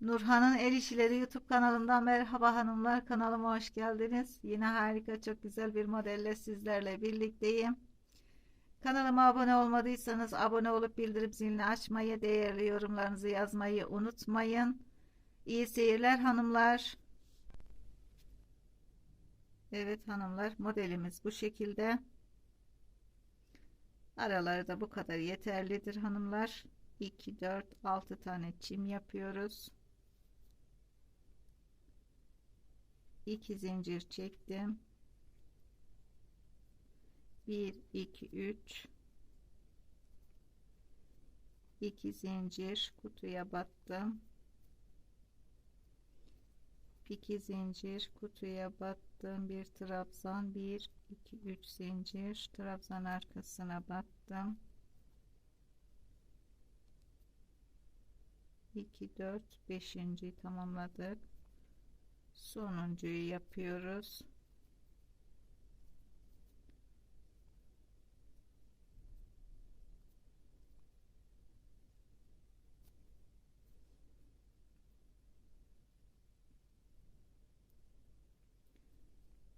Nurhan'ın El İşleri YouTube kanalından merhaba hanımlar. Kanalıma hoş geldiniz. Yine harika çok güzel bir modelle sizlerle birlikteyim. Kanalıma abone olmadıysanız abone olup bildirim zilini açmayı, değerli yorumlarınızı yazmayı unutmayın. İyi seyirler hanımlar. Evet hanımlar modelimiz bu şekilde. Araları da bu kadar yeterlidir hanımlar. 2, 4, 6 tane çim yapıyoruz. 2 zincir çektim. 1, 2, 3 2 zincir kutuya battım. 2 zincir kutuya battım. Bir trabzan 1 2 3 zincir trabzan arkasına battım. 2 4 5. tamamladık. Sonuncuyu yapıyoruz.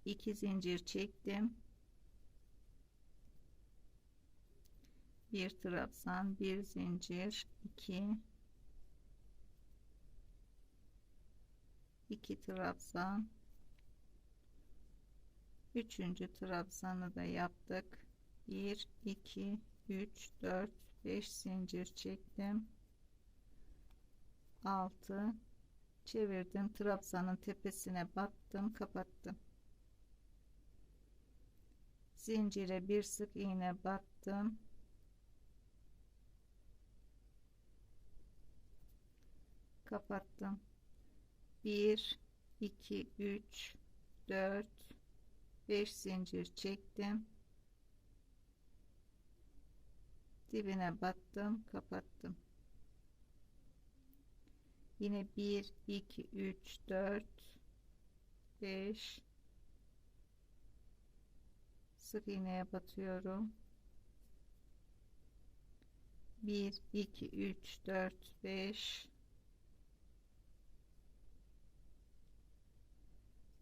iki zincir çektim. Bir trabzan, bir zincir, iki 2 trabzan. Üçüncü trabzanı da yaptık. 1 2 3 4 5 zincir çektim. 6 çevirdim. Trabzanın tepesine battım kapattım. Zincire bir sık iğne battım kapattım 1 2 3 4 5 zincir çektim. Dibine battım kapattım. Yine 1 2 3 4 5 sık iğneye batıyorum. 1 2 3 4 5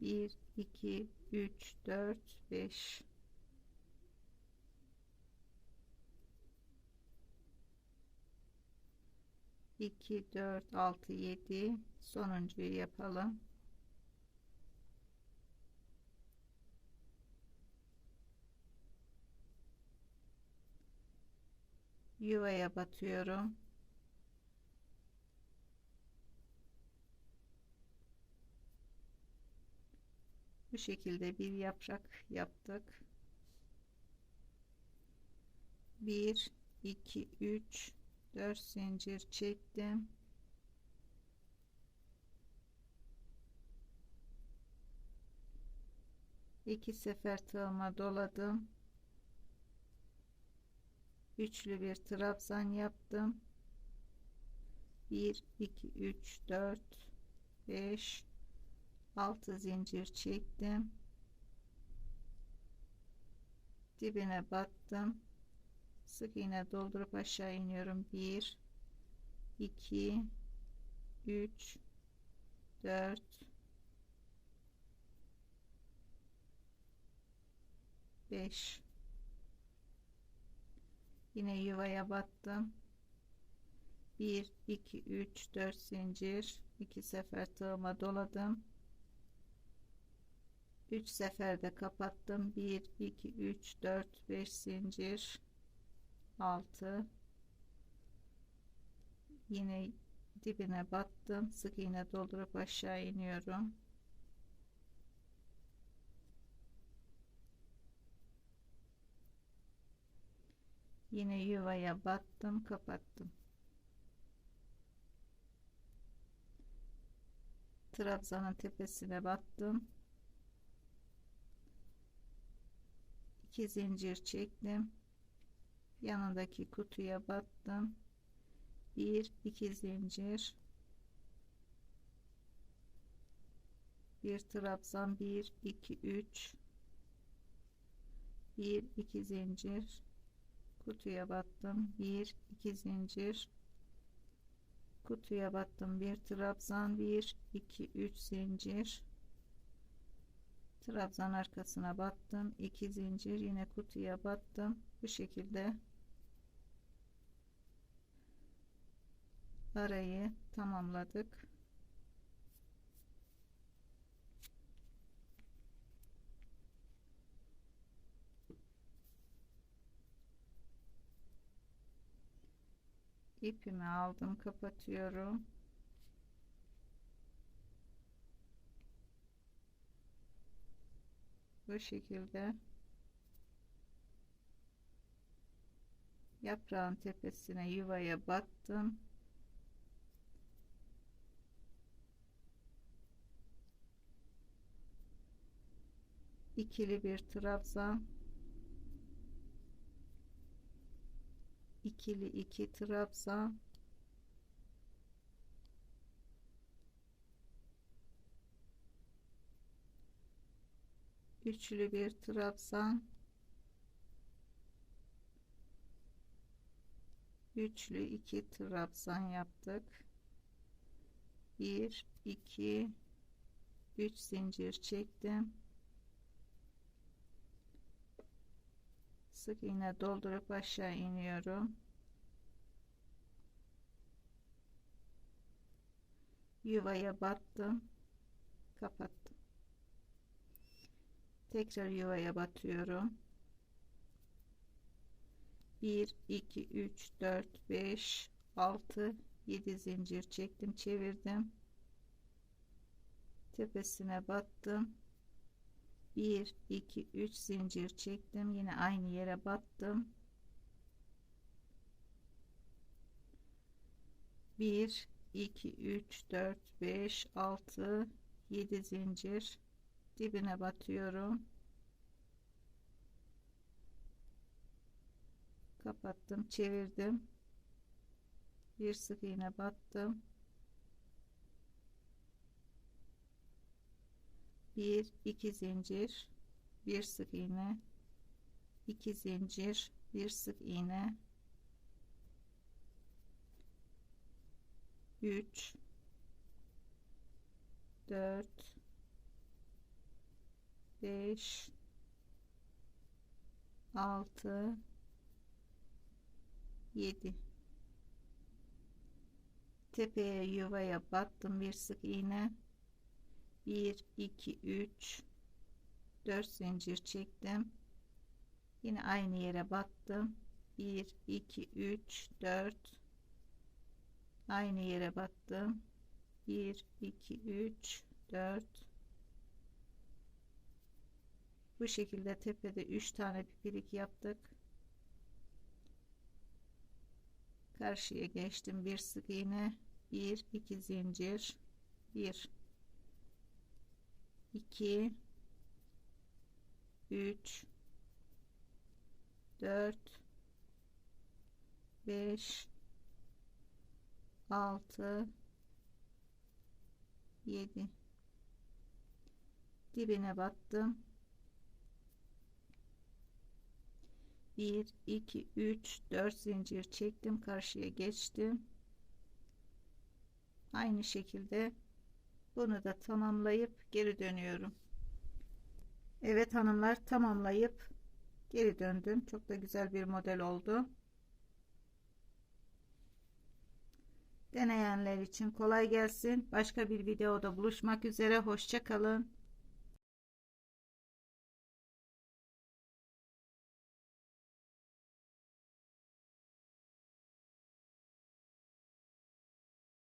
1 2 3 4 5 2 4 6 7 sonuncuyu yapalım. Yuvaya batıyorum bu şekilde bir yaprak yaptık. 1 2 3 4 zincir çektim. İki sefer tığıma doladım. Üçlü bir trabzan yaptım. 1 2 3 4 5 6 zincir çektim. Dibine battım. Sık iğne doldurup aşağı iniyorum. 1 2 3 4 5 yine yuvaya battım. 1 2 3 4 zincir. 2 sefer tığıma doladım 3 seferde kapattım. 1 2 3 4 5 zincir. 6 yine dibine battım. Sık iğne doldurup aşağı iniyorum. Yine yuvaya battım kapattım. Trabzanın tepesine battım 2 zincir çektim. Yanındaki kutuya battım 1 2 zincir. Bir trabzan 1 2 3 1 2 zincir. Kutuya battım 1 2 zincir. Kutuya battım bir trabzan 1 2 3 zincir trabzan arkasına battım. 2 zincir yine kutuya battım. Bu şekilde arayı tamamladık. İpimi aldım kapatıyorum bu şekilde. Yaprağın tepesine yuvaya battım. İkili bir trabzan. İkili iki trabzan üçlü bir trabzan üçlü iki trabzan yaptık. 1 2 3 zincir çektim. Sık iğne doldurup aşağı iniyorum. Yuvaya battım. Kapattım tekrar yuvaya batıyorum. 1 2 3 4 5 6 7 zincir çektim çevirdim. Tepesine battım. 1 2 3 zincir çektim yine aynı yere battım. 1 2 3 4 5 6 7 zincir dibine batıyorum. Kapattım çevirdim. Bir sık iğne battım. Bir iki zincir bir sık iğne. İki zincir bir sık iğne. 3 4 5 6 7 tepeye yuvaya battım bir sık iğne. 1 2 3 4 zincir çektim. Yine aynı yere battım. 1 2 3 4 aynı yere battım. 1 2 3 4 bu şekilde tepede 3 tane pipirik yaptık. Karşıya geçtim. Bir sık iğne 1 2 zincir 1 2 3 4 5 6 7 dibine battım 1 2 3 4 zincir çektim karşıya geçtim. Aynı şekilde bunu da tamamlayıp geri dönüyorum. Evet hanımlar tamamlayıp geri döndüm. Çok da güzel bir model oldu. Deneyenler için kolay gelsin. Başka bir videoda buluşmak üzere. Hoşça kalın